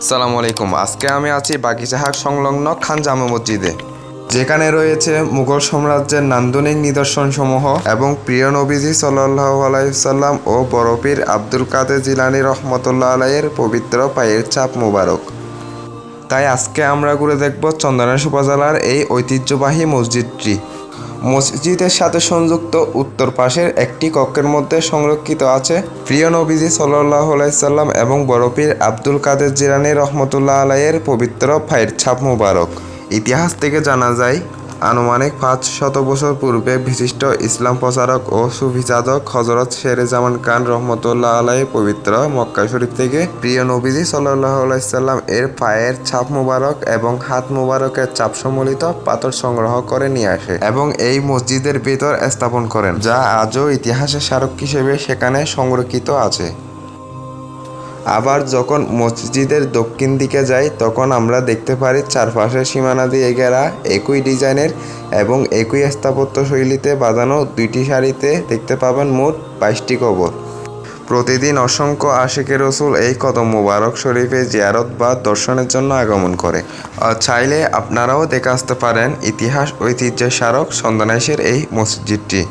সালাম আলাইকুম। আজকে আমি আছি বাগিচাহাট সংলগ্ন খান জামে মসজিদে, যেখানে রয়েছে মুঘল সাম্রাজ্যের নান্দনিক নিদর্শনসমূহ এবং প্রিয় নবীজি সাল্লাহ আলাইসাল্লাম ও বরফির আব্দুল কাদের জিলানি রহমতুল্লাহ আলাইয়ের পবিত্র পায়ের ছাপ মুবারক। তাই আজকে আমরা ঘুরে দেখব চন্দনেশ উপজেলার এই ঐতিহ্যবাহী মসজিদটি। মসজিদের সাথে সংযুক্ত উত্তর পাশের একটি কক্ষের মধ্যে সংরক্ষিত আছে প্রিয় নবীজি সাল্লাহ আলাইসাল্লাম এবং বরফির আব্দুল কাদের জিরানি রহমতুল্লাহ আলাইয়ের পবিত্র ফাইর ছাপ মুবারক। ইতিহাস থেকে জানা যায় আনুমানিক পাঁচ শত বছর পূর্বে বিশিষ্ট ইসলাম প্রচারক ও সুফিচাদক হজরত শেরে জামান খান রহমতুল্লাহ আলাই পবিত্র মক্কা শরীফ থেকে প্রিয় নবীজি সাল্লাহ আলাইসাল্লাম এর পায়ের ছাপ মুবারক এবং হাত মুবারকের চাপ সম্বলিত পাথর সংগ্রহ করে নিয়ে আসে এবং এই মসজিদের ভিতর স্থাপন করেন, যা আজও ইতিহাসের স্মারক হিসেবে সেখানে সংরক্ষিত আছে। আবার যখন মসজিদের দক্ষিণ দিকে যাই, তখন আমরা দেখতে পারি চারপাশে সীমানা দিয়ে ঘেরা একই ডিজাইনের এবং একই স্থাপত্য শৈলীতে বাঁধানো দুইটি শাড়িতে দেখতে পাবেন মোট বাইশটি কবর। প্রতিদিন অসংখ্য আশিকের রসুল এই কদম মুবারক শরীফে জিয়ারত বা দর্শনের জন্য আগমন করে। চাইলে আপনারাও দেখে আসতে পারেন ইতিহাস ঐতিহ্যের স্মারক সন্দনাইশের এই মসজিদটি।